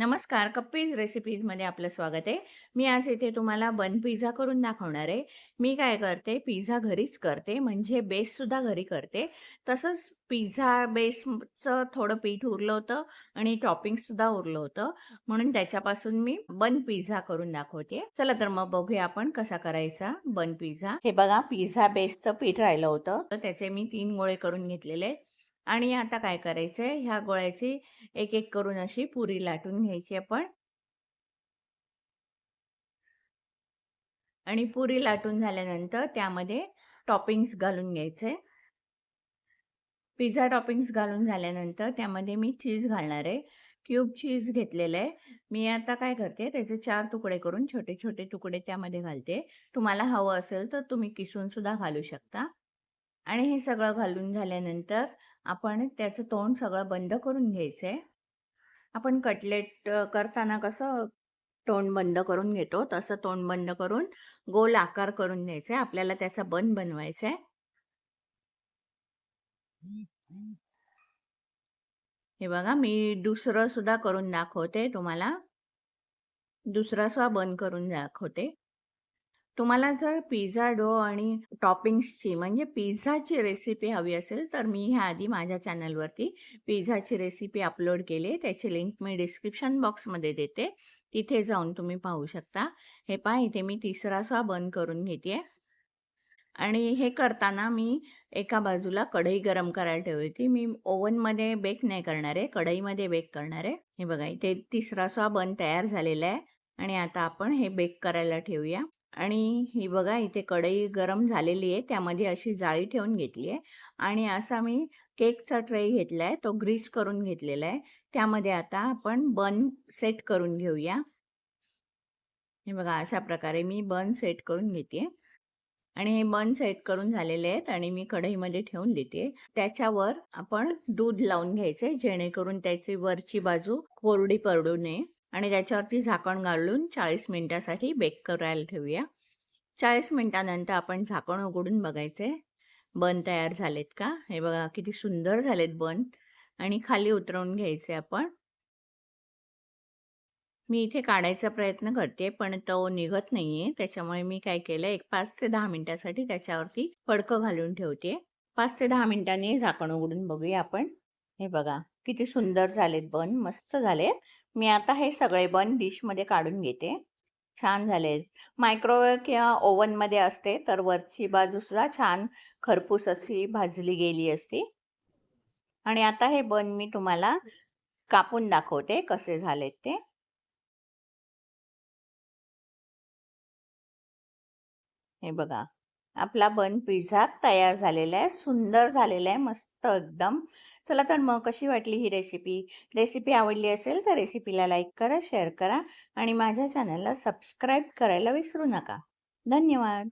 नमस्कार कप्पीज रेसिपीजमध्ये आपलं स्वागत आहे. मी आज इथे तुम्हाला बन पिझ्झा करून दाखवणार आहे. मी काय करते पिझ्झा घरीच करते म्हणजे बेससुद्धा घरी करते. तसंच पिझ्झा बेसचं थोडं पीठ उरलं होतं आणि टॉपिंगसुद्धा उरलं होतं. म्हणून त्याच्यापासून मी बन पिझ्झा करून दाखवते. चला तर मग बघूया आपण कसा करायचा बन पिझ्झा हे बघा पिझ्झा बेसचं पीठ राहिलं होतं. तर त्याचे मी तीन गोळे करून घेतलेले आहेत. आणि आता काय करायचंय? ह्या गोळ्याची एक एक करून अशी पुरी लाटून घ्यायची आपण. आणि पुरी लाटून झाल्यानंतर त्यामध्ये टॉपिंग्स घालून घ्यायचे. पिझ्झा टॉपिंग्स घालून झाल्यानंतर त्यामध्ये मी चीज घालणार आहे. क्यूब चीज घेतलेलं आहे. मी आता काय करते? त्याचे चार तुकडे करून छोटे छोटे तुकडे त्यामध्ये घालते. तुम्हाला हवं असेल तर तुम्ही किसून सुद्धा घालू शकता. आणि हे सगळं घालून झाल्यानंतर आपण त्याचं तोंड सगळं बंद करून घ्यायचं आहे आपण कटलेट करताना कसं तोंड बंद करून घेतो तसं तोंड बंद करून गोल आकार करून घ्यायचा आहे आपल्याला त्याचा बन बनवायचा आहे हे बघा मी दुसरं सुद्धा करून दाखवते तुम्हाला. दुसरा सुद्धा बन करून दाखवते. तुम्हाला जर पिझ्झा डो आणि टॉपिंग्सची म्हणजे पिझ्झाची रेसिपी हवी असेल तर मी ह्या आधी माझ्या चॅनलवरती पिझ्झाची रेसिपी अपलोड केली आहे. त्याची लिंक मी डिस्क्रिप्शन बॉक्समध्ये देते. तिथे जाऊन तुम्ही पाहू शकता. हे पहा इथे मी तिसरा स्वा बंद करून घेते. आणि हे करताना मी एका बाजूला कढई गरम करायला ठेवली मी ओव्हनमध्ये बेक नाही करणार आहे कढईमध्ये बेक करणार आहे. हे बघा इथे तिसरा स्वा बन तयार झालेला आहे. आणि आता आपण हे बेक करायला ठेवूया. आणि ही बघा इथे कढई गरम झालेली आहे त्यामध्ये अशी जाळी ठेवून घेतली आहे आणि असा मी केकचा ट्रे घेतला आहे तो ग्रीस करून घेतलेला आहे. त्यामध्ये आता आपण बन सेट करून घेऊया. हे बघा अशा प्रकारे मी बन सेट करून घेते. आणि हे बन सेट करून झालेले आहेत आणि मी कढईमध्ये ठेवून देते. त्याच्यावर आपण दूध लावून घ्यायचे जेणेकरून त्याची वरची बाजू कोरडी पडू नये. आणि त्याच्यावरती झाकण घालून चाळीस मिनिटासाठी बेक करायला ठेवूया. चाळीस मिनिटानंतर आपण झाकण उघडून बघायचे. बन तयार झालेत का? हे बघा किती सुंदर झालेत बन. आणि खाली उतरवून घ्यायचे आपण. मी इथे काढायचा प्रयत्न करते पण तो निघत नाहीये. त्याच्यामुळे मी काय केलं एक पाच ते दहा मिनिटासाठी त्याच्यावरती फडकं घालून ठेवते. पाच ते दहा मिनिटांनी झाकण उघडून बघूया आपण. हे बघा. किती सुंदर झालेत बन मस्त झालेत मी आता हे सगळे बन डिशमध्ये काढून घेते. छान झालेत मायक्रोवेव्ह किंवा ओव्हनमध्ये असते तर वरची बाजू सुद्धा छान खरपूस अशी भाजली गेली असती. आणि आता हे बन मी तुम्हाला कापून दाखवते कसे झालेत ते. हे बघा. आपला बन पिझ्झा तयार झालेला आहे सुंदर झालेला आहे मस्त एकदम. चला तर मग कशी वाटली ही रेसिपी रेसिपी आवडली असेल तर रेसिपीला लाईक करा शेअर करा आणि माझ्या चॅनलला सबस्क्राईब करायला विसरू नका. धन्यवाद.